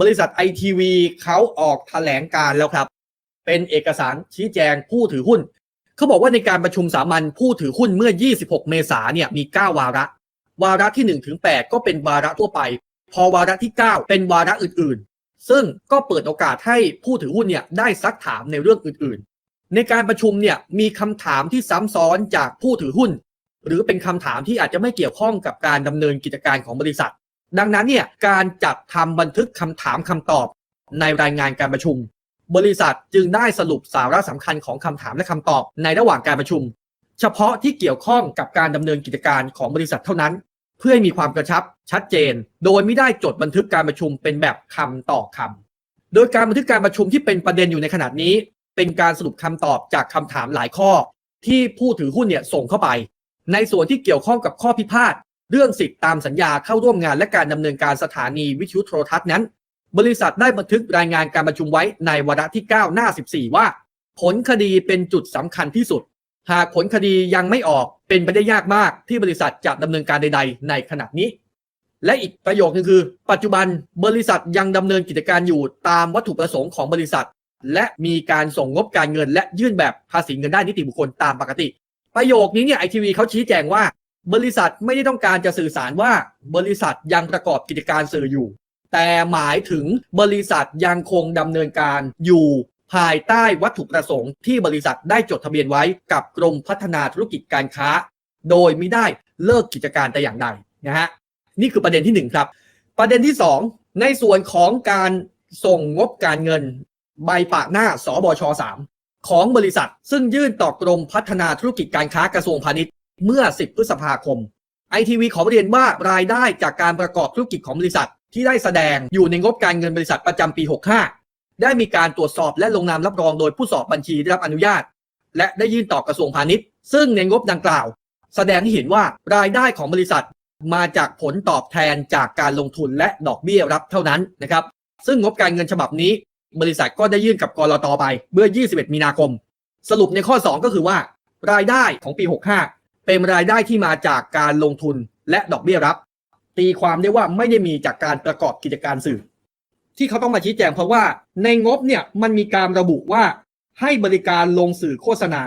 บริษัทไอทีวีเขาออกแถลงการแล้วครับ เป็นเอกสารชี้แจงผู้ถือหุ้น เขาบอกว่าในการประชุมสามัญผู้ถือหุ้นเมื่อ 26 เมษายนเนี่ยมี 9 วาระ วาระที่ 1 ถึง 8 ก็เป็นวาระทั่วไป พอวาระที่ 9 เป็นวาระอื่นๆ ซึ่งก็เปิดโอกาสให้ผู้ถือหุ้นเนี่ยได้ซักถามในเรื่องอื่นๆ ในการประชุมเนี่ยมีคำถามที่ซ้ำซ้อนจากผู้ถือหุ้น หรือเป็นคำถามที่อาจจะไม่เกี่ยวข้องกับการดำเนินกิจการของบริษัท ดังนั้นเนี่ยการจัดทำบันทึกคำถามคำตอบในรายงานการประชุม บริษัทจึงได้สรุปสาระสำคัญของคำถามและคำตอบในระหว่างการประชุม เฉพาะที่เกี่ยวข้องกับการดำเนินกิจการของบริษัทเท่านั้น เพื่อให้มีความกระชับชัดเจน โดยไม่ได้จดบันทึกการประชุมเป็นแบบคำต่อคำโดยการบันทึกการประชุมที่เป็นประเด็นอยู่ในขณะนี้ เป็นการสรุปคำตอบจากคำถามหลายข้อ ที่ผู้ถือหุ้นเนี่ยส่งเข้าไป ในส่วนที่เกี่ยวข้องกับข้อพิพาท เรื่องสิทธิตามสัญญาเข้าร่วมงานและการดำเนินการสถานีวิทยุโทรทัศน์นั้น บริษัทได้บันทึกรายงานการประชุมไว้ในวาระที่ 9 หน้า 14 ว่า ผลคดีเป็นจุดสำคัญที่สุด หากผลคดียังไม่ออกเป็นไปได้ยากมากที่บริษัทจะดำเนินการใด ๆ ในขณะนี้ และอีกประโยคนึงคือ ปัจจุบันบริษัทยังดำเนินกิจการอยู่ตามวัตถุประสงค์ของบริษัท และมีการส่งงบการเงิน และยื่นแบบภาษีเงินได้นิติบุคคลตามปกติ ประโยคนี้เนี่ยไอทีวีเขาชี้แจงว่า บริษัทไม่ได้ต้องการจะสื่อสารว่าบริษัทยังประกอบกิจการสื่ออยู่ แต่หมายถึงบริษัทยังคงดำเนินการอยู่ภายใต้วัตถุประสงค์ที่บริษัทได้จดทะเบียนไว้กับกรมพัฒนาธุรกิจการค้า โดยไม่ได้เลิกกิจการแต่อย่างใดนะฮะนี่คือประเด็นที่หนึ่งครับ ประเด็นที่สองในส่วนของการส่งงบการเงิน ใบปากหน้าสบช3ของบริษัท ซึ่งยื่นต่อกรมพัฒนาธุรกิจการค้ากระทรวงพาณิชย์ เมื่อ 10 พฤษภาคมไอทีวีขอเรียนว่ารายได้จากการประกอบธุรกิจของบริษัท ที่ได้แสดงอยู่ในงบการเงินบริษัทประจำปี 65 ได้มีการตรวจสอบและลงนามรับรองโดยผู้สอบบัญชีได้รับอนุญาต และได้ยื่นต่อกระทรวงพาณิชย์ ซึ่งในงบดังกล่าว แสดงให้เห็นว่ารายได้ของบริษัทมาจากผลตอบแทนจากการลงทุนและดอกเบี้ยรับเท่านั้นนะครับซึ่งงบการเงินฉบับนี้ บริษัทก็ได้ยื่นกับกรตไปเมื่อ 21 มีนาคม สรุปในข้อ 2 ก็คือว่า รายได้ของปี 65 เป็นรายได้ที่มาจากการลงทุนและดอกเบี้ยรับ ตีความได้ว่าไม่ได้มีจากการประกอบกิจการสื่อ ที่เขาต้องมาชี้แจงเพราะว่าในงบเนี่ยมันมีการระบุว่าให้บริการลงสื่อโฆษณา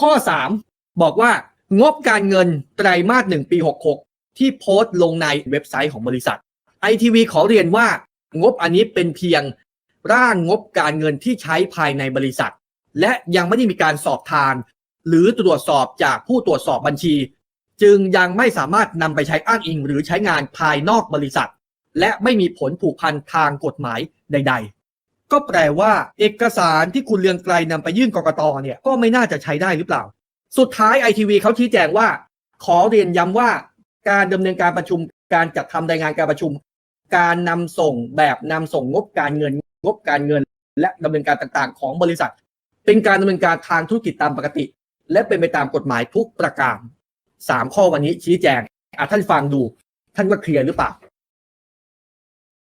ข้อ 3 บอกว่างบการเงินไตรมาสหนึ่งปี 66 ที่โพสต์ลงในเว็บไซต์ของบริษัทไอทีวีขอเรียนว่างบอันนี้เป็นเพียงร่างงบการเงินที่ใช้ภายในบริษัท และยังไม่ได้มีการสอบทาน หรือตรวจสอบจากผู้ตรวจสอบบัญชี จึงยังไม่สามารถนำไปใช้อ้างอิงหรือใช้งานภายนอกบริษัท และไม่มีผลผูกพันทางกฎหมายใด ๆ ก็แปลว่า เอกสารที่คุณเลืองไกลนำไปยื่นกกตเนี่ยก็ไม่น่าจะใช้ได้หรือเปล่า สุดท้ายไอทีวีเขาชี้แจงว่า ขอเรียนย้ำว่าการดำเนินการประชุมการจัดทำรายงานการประชุม การนำส่งแบบนำส่งงบการเงินงบการเงิน และดำเนินการต่างๆ ของบริษัท เป็นการดำเนินการทางธุรกิจตามปกติ และเป็นไปตามกฎหมายทุกประการสามข้อวันนี้ชี้แจงอะท่านฟังดู ท่านว่าเคลียร์หรือเปล่า